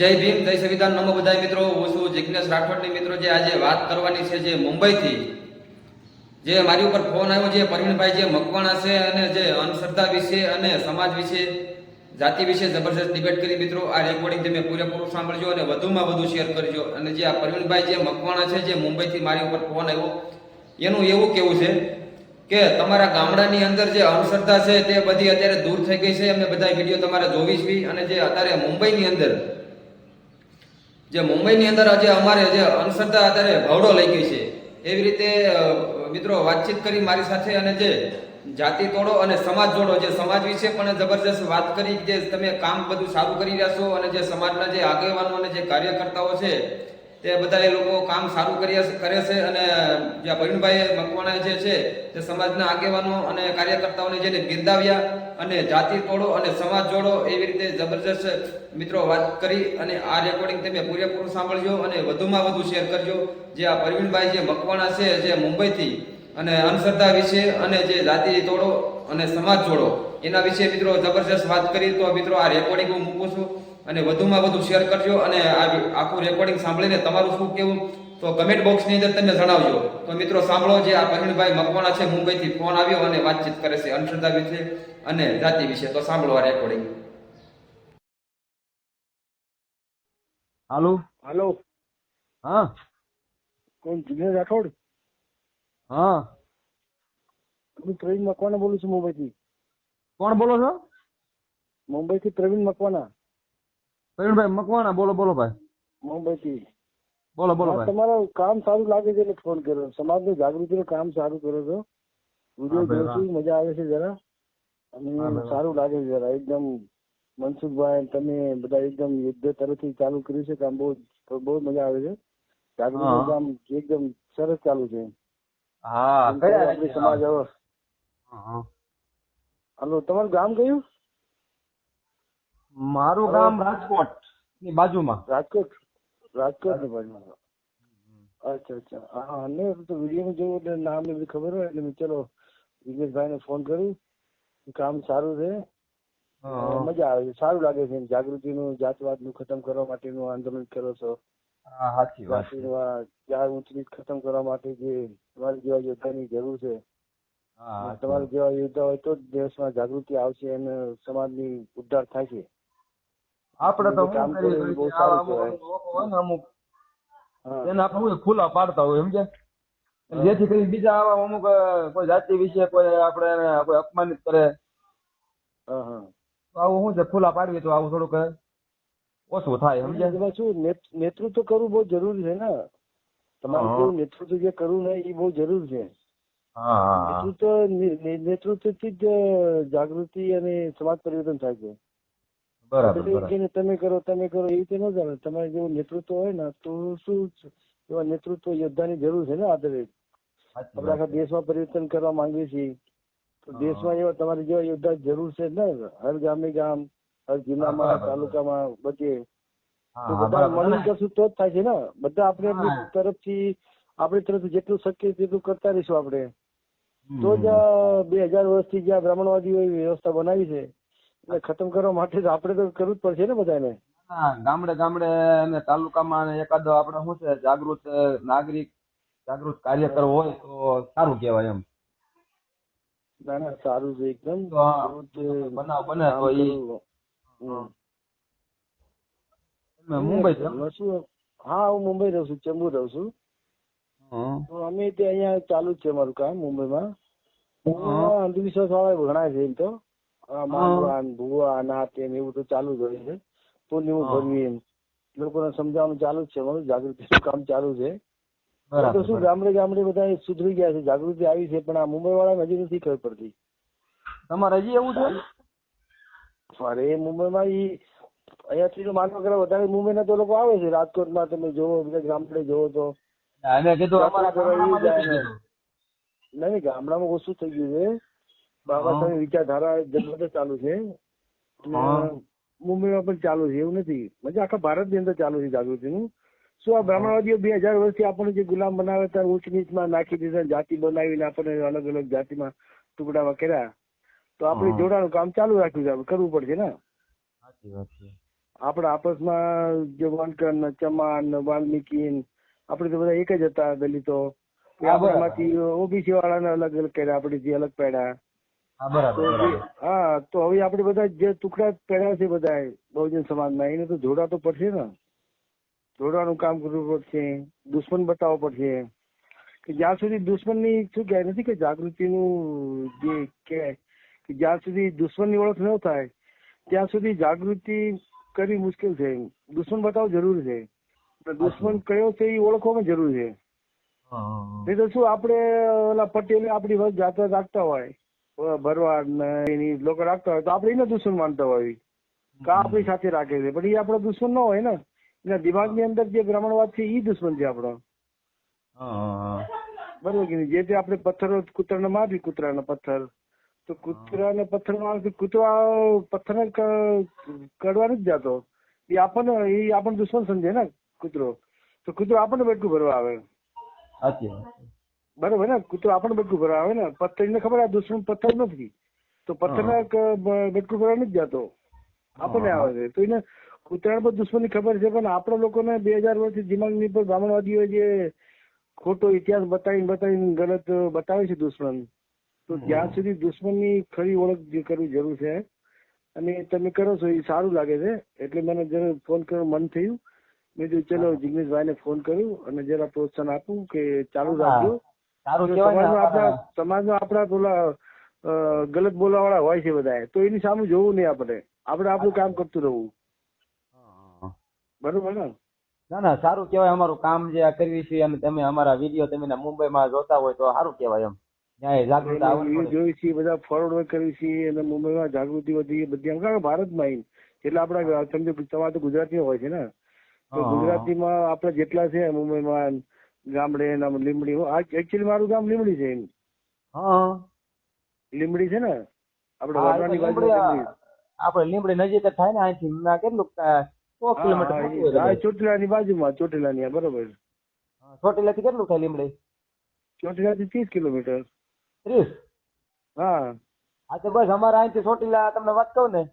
જય ભીમ, જય સંવિધાન નમો બધાય મિત્રો. હું છું જિજ્ઞેશ રાઠોડની મિત્રો જે આજે વાત કરવાની છે જે મુંબઈથી. જે મારી ઉપર ફોન આવ્યો છે પરવીણભાઈ જે મકવાણા છે અને જે અંધશ્રદ્ધા વિશે અને સમાજ વિશે, જાતિ વિશે જબરજસ્ત ડિબેટ કરી મિત્રો. આ રેકોર્ડિંગ તમે પૂરેપૂરું સાંભળજો અને વધુમાં વધુ શેર કરજો. અને જે આ પરવીણભાઈ જે મકવાણા છે, જે મુંબઈથી મારી ઉપર ફોન આવ્યો, એનું એવું કેવું છે કે તમારા ગામડાની અંદર જે અંધશ્રદ્ધા છે તે બધી અત્યારે દૂર થઈ ગઈ છે. અમે બધા વીડિયો તમારે જોવી છે અને જે અત્યારે મુંબઈની અંદર જે મુંબઈની અંદર આજે અમારે જે અંધશ્રદ્ધા આધારે ભાવડો લઈ ગઈ છે. એવી રીતે મિત્રો વાતચીત કરી મારી સાથે અને જે જાતિ તોડો અને સમાજ જોડો, જે સમાજ વિશે પણ જબરજસ્ત વાત કરી જે તમે કામ બધું સારું કરી રહ્યા છો અને જે સમાજના જે આગેવાનો અને જે કાર્યકર્તાઓ છે, તે બધા એ લોકો કામ સારું કર્યા કરે છે અને જે પ્રવીણભાઈ મકવાણા જે છે તે સમાજના આગેવાનો અને કાર્યકર્તાઓને જેને બિરદાવ્યા અને જાતિ તોડો અને સમાજ જોડો એવી રીતે જબરજસ્ત મિત્રો વાત કરી અને આ રેકોર્ડિંગ તમે પૂરેપૂરું સાંભળજો અને વધુમાં વધુ શેર કરજો. જે આ પરવીણભાઈ જે મકવાણા છે, જે મુંબઈથી અને અંધશ્રદ્ધા વિશે અને જે જાતિ તોડો અને સમાજ જોડો, એના વિશે મિત્રો જબરજસ્ત વાત કરી તો મિત્રો આ રેકોર્ડિંગ હું મૂકું છું. અને વધુમાં વધુ શેર કરજો અને આ આખું રેકોર્ડિંગ સાંભળીને તમારું શું કેવું તો કમેન્ટ બોક્સની અંદર તમે જણાવજો. તો મિત્રો સાંભળો જે આ પ્રવીણભાઈ મકવાણા છે મુંબઈથી ફોન આવ્યો અને વાતચીત કરે છે અંધશ્રદ્ધા વિશે અને જાતિ વિશે. તો સાંભળો આ રેકોર્ડિંગ હાલો? હાલો. હા? કોણ જુનિયર રાઠોડ? હા. હું પ્રવીણ મકવાના બોલું છું મુંબઈથી? કોણ બોલો છો? મુંબઈથી પ્રવીણ મકવાના પ્રવીણભાઈ મકવાણા બોલો બોલો ભાઈ. મુંબઈથી. બોલો બોલો ભાઈ. તમારું કામ સારું લાગે છે એટલે ફોન કર્યો. સમાજની જાગૃતિનું કામ સારું કરો છો. વીડિયો ભાઈ, મજા આવે છે જરા. અને સારું લાગે છે જરા. એકદમ મનસુખભાઈ તમે બધા એકદમ યુદ્ધ તરફથી ચાલુ કર્યું છે કામ બહુ બહુ મજા આવે છે. જાગૃતિનું કામ એકદમ સરસ ચાલુ છે. હા સમાજ. હાલો તમારું ગામ કયું? મારું ગામ રાજકોટની બાજુમાં. રાજકોટ? રાજકોટની બાજુમાં. અચ્છા અચ્છા. હા ને તો વીડિયો જોયું એટલે નામ ને બધું ખબર હોય એટલે મેં ચલો વિજેશભાઈ ને ફોન કર્યું. કામ સારું છે. મજા આવે છે. સારું લાગે છે જાગૃતિનું જાતવાદનું ખતમ કરવા માટેનું આંદોલન કરો છો. સાચી વાત ખતમ કરવા માટે જે તમારી જેવા યોદ્ધાની જરૂર છે. તમારા જેવા યોદ્ધા હોય તો જ દેશમાં જાગૃતિ આવશે અને સમાજની ઉદ્ધાર થાય છે. આપણે તો કામ શું કરીએ કરે એ બહુ સારું કહેવાય. અમુક હા. એને આપણે શું ખુલ્લા પાડતા હોય સમજ્યા? જેથી કરી બીજા આવા અમુક કોઈ જાતિ વિશે કોઈ આપણે કોઈ અપમાનિત કરે. હા હા. તો આવું શું છે ખુલ્લા પાડીએ તો આવું થોડુંક ઓછું થાય સમજ્યા? શું નેતૃત્વ કરવું બહુ જરૂરી છે ને? તમારે કેવું નેતૃત્વ જે કરવું ને એ બહુ જરૂર છે. હા હા હા. નેતૃત્વ નેતૃત્વથી જ જાગૃતિ અને સમાજ પરિવર્તન થાય છે. બરાબર તમે કરો તમે કરો એ રીતે ન ચાલે. તમારે જેવું નેતૃત્વ હોય ને તો શું? એવા નેતૃત્વ યોદ્ધાની જરૂર છે ને આદરે. આપણે આખા દેશમાં પરિવર્તન કરવા માંગીએ છીએ. તો. દેશમાં એવા તમારી જેવા યોદ્ધા જરૂર છે ને હર ગામે ગામ હર જિલ્લામાં તાલુકામાં બધે. બધા. મળીને કરશું તો જ થાય છે ને. બધા આપણે આપણી. તરફથી આપણી તરફથી જેટલું શક્ય તેટલું કરતા રહીશું આપણે. તો જ બે હજાર વર્ષથી જે બ્રાહ્મણવાદીઓ વ્યવસ્થા બનાવી છે એટલે ખતમ કરવા માટે તો આપણે તો કરવું જ પડશે ને બધાને? હા, ગામડે ગામડે અને તાલુકામાં અને એકાદો આપણે શું છે જાગૃત નાગરિક જાગૃત કાર્યકર હોય તો સારું કહેવાય એમ. ના ના સારું છે એકદમ. બનાવ બને તો એ. મુંબઈ શું હા હું મુંબઈ રહું છું ચેમ્બુર રહું છું. તો અમે ત્યાં અહીંયા ચાલુ જ છે મારું કામ મુંબઈમાં. અંધવિશ્વાસ વાળા ઘણા છે એમ તો. માંડવા ભૂવા ના તેમ એવું તો ચાલુ જ હોય છે. તો. ભરવી એમ. લોકોને સમજાવવાનું ચાલુ જ છે મારું જાગૃતિનું કામ ચાલુ છે. તો શું ગામડે ગામડે બધા સુધરી ગયા છે જાગૃતિ આવી છે પણ આ મુંબઈ વાળા હજી નથી ખબર પડતી. તમારે હજી એવું છે? અરે મુંબઈમાં ઈ અહીંયાથી તો માનવા કરે વધારે મુંબઈના તો લોકો આવે છે. રાજકોટમાં તમે જોવો બધા ગામડે જોવો તો. ને. નહીં ગામડામાં ઓછું થઈ ગયું છે. બાબાસાહેબ વિચારધારા જન્મત ચાલુ છે. મુંબઈમાં પણ ચાલુ છે એવું નથી. મજા આખા ભારતની અંદર ચાલુ છે જાગૃતિનું. શું આ બ્રાહ્મણવાદીઓ બે હજાર વર્ષથી આપણને જે ગુલામ બનાવે ત્યાં ઉચ્ચ નીચમાં નાખી દીધા જાતિ બનાવીને આપણને અલગ અલગ જાતિમાં ટુકડામાં કર્યા. તો આપણે જોડાણું કામ ચાલુ રાખ્યું છે કરવું પડશે ને? આપણે આપસમાં જે વનકન ચમાન વાલ્મીકીન આપણે તો બધા એક જ હતા દલિતો. આપણામાંથી ઓબીસી વાળાને અલગ અલગ કર્યા આપણે જે અલગ પડ્યા. હા તો હવે આપણે બધા જે ટુકડા પહેર્યા છે બધા બહુજન સમાજના એને તો જોડા તો પડશે ને? જોડવાનું કામ કરવું પડશે દુશ્મન બતાવવો પડશે. કે જ્યાં સુધી દુશ્મનની શું કહેવાય નથી કે જાગૃતિનું જે કે કે જ્યાં સુધી દુશ્મનની ઓળખ ન થાય ત્યાં સુધી જાગૃતિ કરવી મુશ્કેલ છે. દુશ્મન બતાવવો જરૂરી છે. દુશ્મન કયો છે એ ઓળખવામાં જરૂર છે. નહીં તો શું આપણે ઓલા પટેલ આપણી વાત જાતે રાખતા હોય. ભરવાડ ને એની લોકો રાખતા હોય તો આપણે એને દુશ્મન માનતા હોય. કા આપણી સાથે રાખે છે? પણ એ આપણો દુશ્મન ન હોય ને. એના દિમાગની અંદર જે બ્રાહ્મણવાદ છે એ દુશ્મન છે આપણો. બરોબર કે? જે તે આપણે પથ્થરો કૂતરાને મારી કૂતરાના પથ્થર. તો કૂતરાને પથ્થર મારવાથી કૂતરા પથ્થરને કડવા નથી જતો. એ આપણને એ આપણને દુશ્મન સમજે ને કૂતરો. તો કૂતરો આપણને બેઠું ભરવા આવે. બરોબર ને? કૂતરો આપણને બટકું ભરવા આવે ને? પથ્થર ખબર આ દુશ્મન પથ્થર નથી. તો પથ્થરને બટકું ભરવા નથી જતો. આપણને આવે છે. તો એને કૂતરાને પણ દુશ્મનની ખબર છે પણ આપણા લોકોને બે હજાર વર્ષથી દિમાગની પર બ્રાહ્મણવાદીઓ જે ખોટો ઇતિહાસ બતાવીને બતાવીને ગલત બતાવે છે દુશ્મન તો જ્યાં સુધી દુશ્મનની ખરી ઓળખ જે કરવી જરૂર છે અને તમે કરો છો એ સારું લાગે છે. એટલે મને જરા ફોન કરવાનું મન થયું. મેં કીધું ચલો જિગ્નેશભાઈને ફોન કર્યું અને જરા પ્રોત્સાહન આપું કે ચાલુ રાખજો. સારું માં કહેવાય સમાજમાં આપણા પેલા ગલત બોલવા વાળા હોય છે બધા તો એની સામે જોવું નહીં આપણે. આપણે આપણું કામ કરતું રહેવું. બરોબર ને? ના ના સારું કહેવાય અમારું કામ જે આ કરીએ છીએ અને તમે અમારા વીડિયો તમે મુંબઈમાં જોતા હોય તો સારું કહેવાય એમ. જોઈ છીએ બધા ફોરવર્ડ કરી છીએ. અને મુંબઈમાં જાગૃતિ વધી બધી. એમ કારણ ભારતમાં એટલે આપણા સમજો તમારે તો ગુજરાતી હોય છે ને. તો ગુજરાતી ગુજરાતીમાં આપણે જેટલા છે મુંબઈમાં ગામડે નામ લીમડી એકચ્યુઅલી મારું ગામ લીમડી છે એમ. હા. લીમડી છે ને? આપણે વડવાની લીમડી. આપણે લીમડી નજીક જ થાય ને અહીંથી ના કેટલું સો કિલોમીટર ચોટીલાની બાજુમાં ચોટીલાની બરોબર. ચોટીલા થી કેટલું થાય લીમડી ચોટીલા થી ત્રીસ કિલોમીટર. ત્રીસ? હા. હા તો બસ અમારે અહીંથી ચોટીલા તમને વાત કહું ને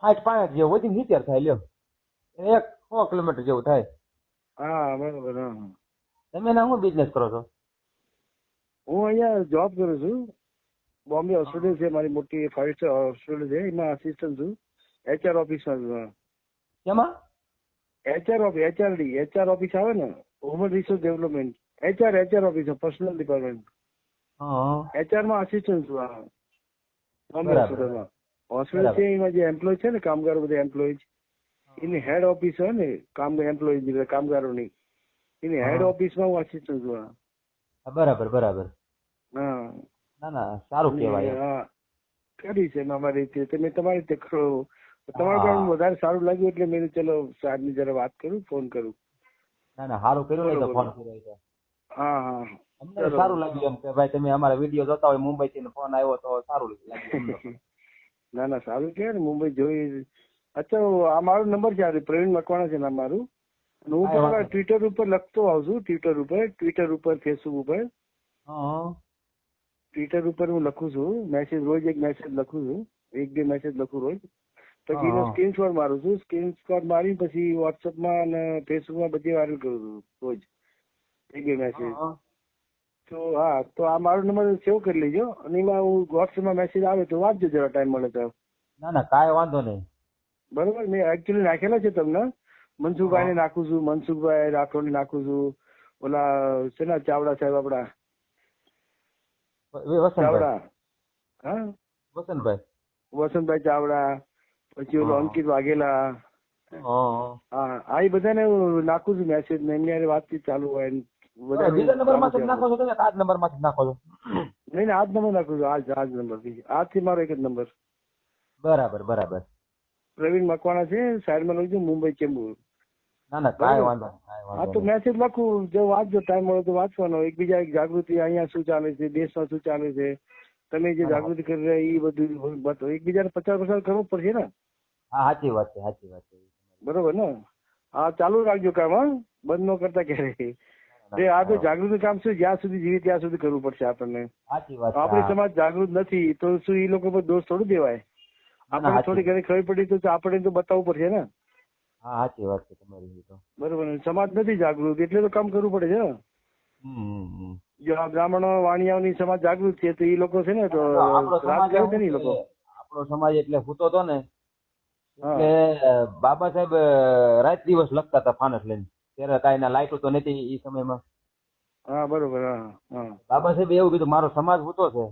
સાઠ પાંચ જેવું વધી સિત્તેર થાય લ્યો. એક સો કિલોમીટર જેવું થાય. હા બરોબર હા હા. તમે ના શું બિઝનેસ કરો છો હું અહીંયા જોબ કરું છું બોમ્બે હોસ્પિટલ છે મારી મોટી ફાઈવ સ્ટાર હોસ્પિટલ છે એમાં આસિસ્ટન્ટ છું એચઆર ઓફિસમાં છું કેમાં HR office HRD HR office આવે ને human resource development HR HR office personal department હા એચઆરમાં આસિસ્ટન્ટ છું હા બોમ્બે બરાબર. હોસ્પિટલમાં હોસ્પિટલ બરાબર. છે એમાં જે એમ્પ્લોય છે ને કામગારો બધા એમ્પ્લોય એની હેડ ઓફિસ હોય ને કામ એમ્પ્લોયી કામગારોની એની હેડ ઓફિસમાં હું આસિસ્ટન્ટ છું. બરાબર બરાબર. હા. ના ના સારું કહેવાય હા કરી છે અમારી રીતે. તમે તમારી રીતે કરો. તમારું પણ વધારે સારું લાગ્યું એટલે મેં ચલો સાહેબની જરા વાત કરું ફોન કરું. ના ના સારું કર્યું તો ફોન કર્યો હા હા અમને સારું લાગ્યું એમ કે ભાઈ તમે અમારા વીડિયો જોતા હોય મુંબઈ થી ફોન આવ્યો તો સારું લાગ્યું ના ના સારું કે ને મુંબઈ જોઈ અચ્છા આ મારો નંબર છે પ્રવીણ મકવાણા છે નામ મારું. હું તમારા ટ્વિટર ઉપર લખતો આવું છું ટ્વિટર ઉપર ટ્વિટર ઉપર ફેસબુક ઉપર. ટ્વિટર ઉપર હું લખું છું મેસેજ રોજ એક મેસેજ લખું છું એક બે મેસેજ લખું રોજ. પછી. એનો સ્ક્રીનશોટ મારું છું સ્ક્રીનશોટ મારી પછી વોટ્સઅપમાં અને ફેસબુકમાં બધી વાયરલ કરું છું રોજ. એક બે મેસેજ તો હા તો આ મારો નંબર સેવ કરી લેજો. અને એમાં હું વોટ્સઅપમાં મેસેજ આવે તો વાંચજો જરા ટાઈમ મળે તો. ના ના કાંઈ વાંધો નહીં. બરોબર મેં એકચ્યુઅલી નાખેલા છે તમને. મનસુખભાઈને નાખું છું મનસુખભાઈ રાઠોડને નાખું છું ઓલા છે ને ચાવડા સાહેબ આપડા? ચાવડા. હા? વસંતભાઈ. વસંતભાઈ ચાવડા પછી ઓલો અંકિત વાઘેલા. હા. આ એ બધાને હું નાખું છું મેસેજ ને એમની વાતચીત ચાલુ હોય બધા નંબરમાંથી નાખો છો તમે આ નંબરમાંથી નાખો છો? નહીં નહીં આ જ નંબર નાખું છું આજ આજ નંબરથી. આજથી મારો એક જ નંબર. બરાબર બરાબર. પ્રવીણ મકવાણા છે સાઈડમાં લખજો મુંબઈ ચેમ્બુર ના ના કાંઈ વાંધો હા તો મેસેજ લખું જો વાંચજો ટાઈમ મળે તો વાંચવાનો. એકબીજા એક જાગૃતિ અહીંયા શું ચાલે છે દેશમાં શું ચાલે છે તમે જે જાગૃતિ કરી રહ્યા એ બધું એકબીજાને પચાસ પચાસ કરવું પડશે ને? હા સાચી વાત છે સાચી વાત છે. બરોબર ને? હા ચાલુ રાખજો કામ હા. બંધ ન કરતા ક્યારે તે આ તો જાગૃતિ કામ છે જ્યાં સુધી જીવી ત્યાં સુધી કરવું પડશે આપણને. આપણી સમાજ જાગૃત નથી તો શું એ લોકો પર દોષ થોડું દેવાય? આપણે. થોડી ઘણી ખબર પડી તો આપણે તો બતાવવું પડશે ને. હા સાચી વાત છે તમારી તો. બરોબર સમાજ નથી જાગૃત એટલે તો કામ કરવું પડે છે. જો આ બ્રાહ્મણો વાણિયાઓની સમાજ જાગૃત છે તો એ લોકો છે ને તો આપણો રાત સમાજ કરે છે ને લોકો. આપણો સમાજ એટલે ભૂતો તો ને. કે એટલે બાબા સાહેબ રાત દિવસ લખતા હતા ફાનસ લઈને. ત્યારે કાંઈ ના લાઈટો તો નથી એ સમયમાં. હા બરોબર હા બાબા સાહેબ એવું કીધું મારો સમાજ ભૂતો છે.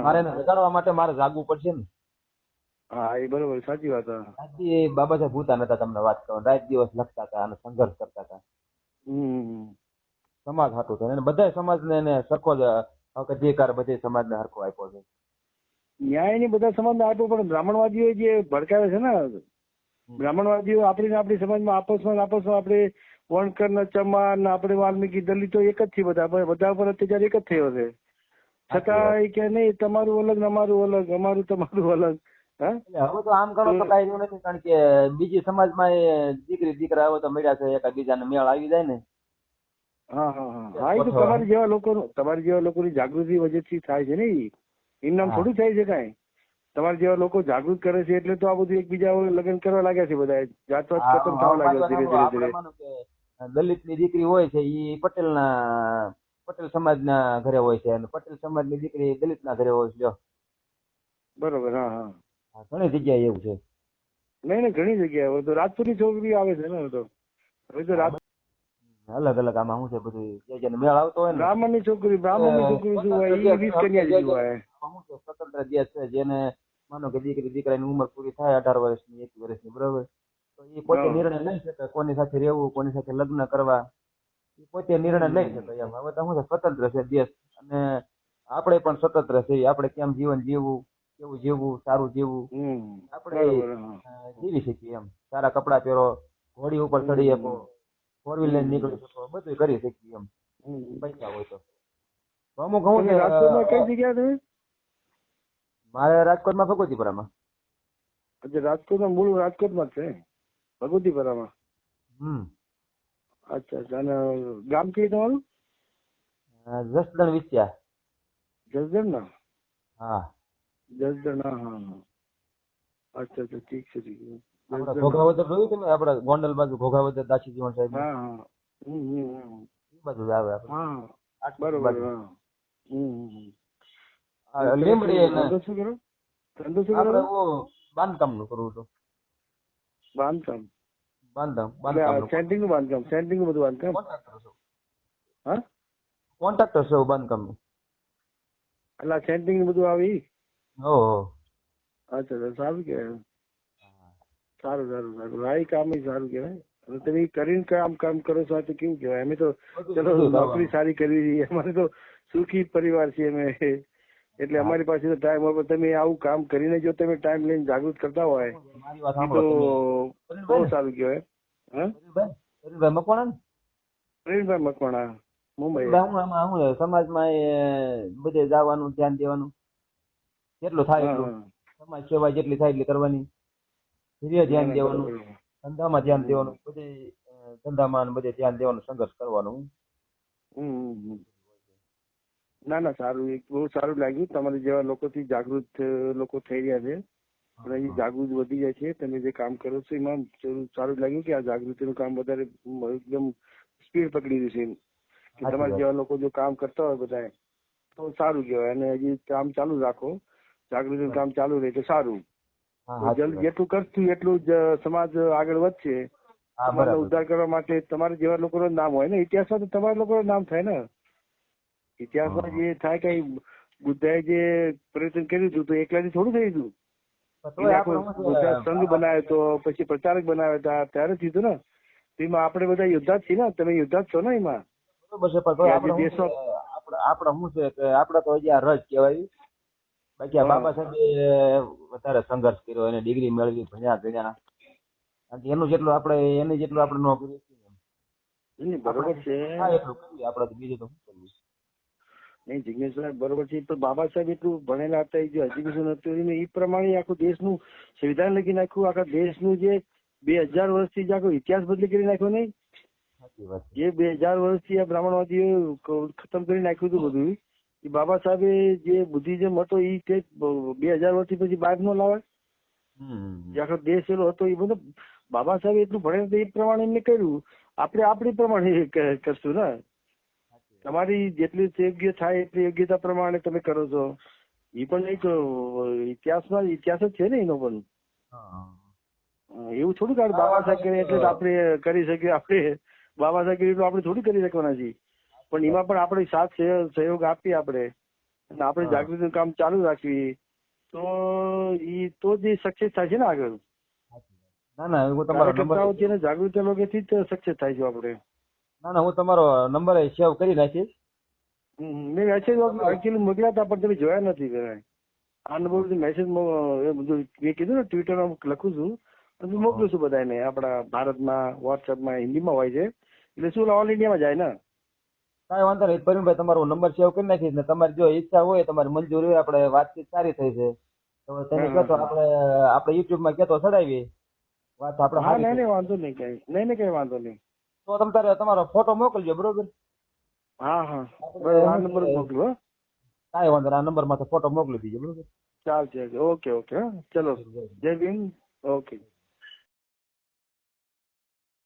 મારે એને જગાડવા માટે મારે જાગવું પડશે ને. હા એ બરોબર સાચી વાત સાચી એ બાબા સાહેબ ભૂતા નતા તમને વાત કરો રાત દિવસ લખતા હતા અને સંઘર્ષ કરતા હતા. સમાજ હાટું થઈને અને બધા સમાજને એને સરખો જ અધિકાર બધે સમાજને હરખો આપ્યો છે. ન્યાયની બધા સમાજને આપ્યો પણ બ્રાહ્મણવાદીઓ જે ભડકાવે છે ને બ્રાહ્મણવાદીઓ આપણી ને આપણી સમાજમાં આપસમાં આપસમાં આપણે વણકર ને ચમાર ને આપણે વાલ્મીકી દલિતો એક જ છે બધા બધા પર અત્યાચાર એક જ થયો છે. છતાં એ કે નહીં તમારું અલગ અમારું અલગ અમારું તમારું અલગ. હવે તો આમ કરો તો કઈ નથી કારણ કે બીજી સમાજમાં એ દીકરી દીકરા હવે તો મળ્યા છે એક બીજાને મેળ આવી જાય ને. હા હા હા. હા એ તો તમારી જેવા લોકોનું તમારી જેવા લોકોની જાગૃતિ વજહથી થાય છે ને એમ નામ થોડું થાય છે કાંઈ. તમારા જેવા લોકો જાગૃત કરે છે એટલે તો આ બધું એકબીજા લગ્ન કરવા લાગ્યા છે બધા જાતવાત આ- ખતમ થવા લાગ્યા ધીરે ધીરે ધીરે. દલિતની દીકરી હોય છે ઈ પટેલના પટેલ સમાજના ઘરે હોય છે અને પટેલ સમાજની દીકરી દલિતના ઘરે હોય છે બરોબર હા હા. ઘણી જગ્યાએ એવું છે. નહીં નહીં ઘણી જગ્યાએ. હવે તો રાજપૂતની છોકરી આવે છે ને તો. હવે તો રાજ અલગ અલગ આમાં શું છે બધું? જે મેળ આવતો હોય ને. બ્રાહ્મણની છોકરી બ્રાહ્મણની છોકરી શું હોય? એ વીસ કન્યા જેવી હોય. શું છે? સ્વતંત્ર જે છે જેને માનો કે દીકરી દીકરાની ઉંમર પૂરી થાય અઢાર વર્ષની એક વર્ષની બરોબર? તો એ પોતે નિર્ણય લઈ શકે કોની સાથે રહેવું કોની સાથે લગ્ન કરવા. એ પોતે નિર્ણય લઈ શકે એમ. હવે તો શું છે? સ્વતંત્ર છે દેશ. અને આપણે પણ સ્વતંત્ર છીએ આપણે કેમ જીવન જીવવું? કેવું જીવવું સારું જીવવું. આપણે જીવી શકીએ એમ. સારા કપડા પહેરો ઘોડી ઉપર ચડી શકો ફોર વ્હીલર નીકળી શકો બધું કરી શકીએ એમ. પૈસા હોય તો. અમુક હું કઈ જગ્યા તમે મારે રાજકોટમાં ભગવતીપુરામાં. અચ્છા રાજકોટમાં મૂળ રાજકોટમાં છે ભગવતીપુરામાં? હમ. અચ્છા અચ્છા. અને ગામ કયું તમારું? જસદણ વિસ્યા જસદણ ના હા. જસદણ જણા હા હા. અચ્છા અચ્છા ઠીક છે ઠીક છે. આપણે જોયું તમે આપણે ગોંડલ બાજુ ઘોઘાવદર દાસી જીવન સાહેબ હા હા. હમ હમ હમ. બાજુ આવે આપણે. હા બરોબર હા. હમ હમ હમ. આ લીમડી ધંધો શું કરો ધંધો શું કરો હું બાંધકામનું કરવું છું બાંધકામ? બાંધકામ સેન્ટિંગનું બાંધકામ સેન્ટિંગનું બધું બાંધકામ? કોન્ટ્રાક્ટર છું. હા? કોન્ટ્રાક્ટર છું બાંધકામનું? એટલે સેન્ટિંગનું બધું આવે? ઓહો અચ્છા સારું કહેવાય સારું સારું સારું. આ કામ સારું કહેવાય. અને તમે કરીને કામ કામ કરો છો તો કેવું કહેવાય? અમે તો ચલો નોકરી સારી કરવી છે અમારે તો સુખી પરિવાર છે અમે. એટલે અમારી પાસે તો ટાઈમ હોય તમે આવું કામ કરીને જો તમે ટાઈમ લઈને જાગૃત કરતા હોય તો. બહુ સારું કહેવાય. હા? પ્રવીણભાઈ પ્રવીણભાઈ મકવાણા પ્રવીણભાઈ મકવાણા મુંબઈ. સમાજમાં બધે જવાનું ધ્યાન દેવાનું. જેટલું થાય એટલું. સમાજ સેવા જેટલી થાય એટલી કરવાની. ધીરે ધ્યાન ના, ના, દેવાનું ધંધામાં ધ્યાન દેવાનું. બધે ધંધામાં બધે ધ્યાન દેવાનું સંઘર્ષ કરવાનું. ના ના સારું. એક બહુ સારું લાગ્યું. તમારે જેવા લોકોથી જાગૃત લોકો થઈ રહ્યા છે. અને એ જાગૃત વધી જાય છે. તમે જે કામ કરો છો એમાં સારું લાગ્યું કે આ જાગૃતિનું કામ વધારે એકદમ સ્પીડ પકડી રહ્યું છે કે તમારા જેવા લોકો જો કામ કરતા હોય બધા તો સારું કહેવાય. અને હજી કામ ચાલુ રાખો. જાગૃતિનું કામ ચાલુ રહે તો સારું. જેટલું કરશું એટલું જ સમાજ આગળ વધશે. સમાજનો ઉદ્ધાર કરવા માટે તમારા જેવા લોકોનું નામ હોય ને ઇતિહાસમાં તો તમારા લોકોનું નામ થાય ને. ઇતિહાસમાં જે થાય કઈ બુદ્ધાએ જે પ્રયત્ન કર્યું હતું તો એકલાથી થોડું થયું હતું બુદ્ધા સંઘ બનાવ્યો તો પછી પ્રચારક બનાવ્યા હતા ત્યારે થયું ને. એમાં આપણે બધા યોદ્ધા જ છીએ ને તમે યોદ્ધા જ છો ને એમાં. બરોબર છે પણ આપણે શું છે, કે આપણે તો હજી આ રજ કહેવાય. બાકી આ બાબા સાહેબે વધારે સંઘર્ષ કર્યો એને ડિગ્રી મેળવી ભણ્યા ગણ્યા એનું જેટલું આપણે એને જેટલું આપણે ન કરીએ બરોબર છે. આપણે બીજું તો નહીં જિજ્ઞેશભાઈ બરોબર છે. તો બાબા સાહેબ એટલું ભણેલા હતા એ જે એજ્યુકેશન હતું એ પ્રમાણે આખું દેશનું સંવિધાન લખી નાખ્યું. આખા દેશનું જે બે હજાર વર્ષથી જે આખો ઇતિહાસ બદલી કરી નાખ્યો નહીં? જે બે હજાર વર્ષથી આ બ્રાહ્મણવાદીઓ ખતમ કરી નાખ્યું હતું બધું. એ બાબા સાહેબે જે બુદ્ધિઝમ હતો એ તે બે હજાર વર્ષથી પછી બહાર નો લાવે જે આખો દેશ એલો હતો એ બધું બાબા સાહેબ એટલું ભણે એ પ્રમાણે એમને કર્યું. આપણે આપણી પ્રમાણે કરશું ને. તમારી જેટલી યોગ્ય થાય એટલી યોગ્યતા પ્રમાણે તમે કરો છો. એ પણ એક ઇતિહાસમાં ઇતિહાસ જ છે ને એનો પણ. એવું થોડું કાઢ બાબા સાહેબ કરે એટલે આપણે કરી શકીએ. આપણે બાબા સાહેબ એટલું આપણે થોડી કરી શકવાના છીએ. પણ એમાં પણ આપણે સાથ સહયોગ આપીએ આપણે. અને આપણે. જાગૃતિનું કામ ચાલુ રાખીએ. તો એ તો જ સક્સેસ થાય છે ને આગળ. ના ના હું તમારો નંબર જાગૃત લોકોથી જ સક્સેસ થાય છે આપણે. ના ના હું તમારો નંબર સેવ કરી નાખીશ. મેં મેસેજ એકચુઅલી મોકલ્યા હતા પણ તમે જોયા નથી કરાય. આ નંબર મેસેજ બધું મેં કીધું ને ટ્વિટરમાં લખું છું. બધું મોકલું છું બધાને આપણા ભારતમાં વોટ્સએપમાં હિન્દીમાં હોય છે. એટલે શું ઓલ ઇન્ડિયામાં જાય ને? કાંઈ વાંધો નહીં પરવીનભાઈ તમારો નંબર સેવ કરી નાખીશ ને તમારી જો ઈચ્છા હોય તમારી મંજૂરી હોય આપણે વાતચીત સારી થઈ છે. તો તમે કહો તો આપણે આપણે યુટ્યુબમાં કહેતો ચડાવીએ. વાત આપણે હા નહીં નહીં વાંધો નહીં કઈ. નહીં નહીં કઈ વાંધો નહીં. તો તમે તારે તમારો ફોટો મોકલજો બરોબર? હા હા. આ નંબર મોકલો કાંઈ વાંધો આ નંબરમાંથી ફોટો મોકલી દીજો બરોબર? ચાલશે ઓકે ઓકે ચલો. જય ભીમ. ઓકે.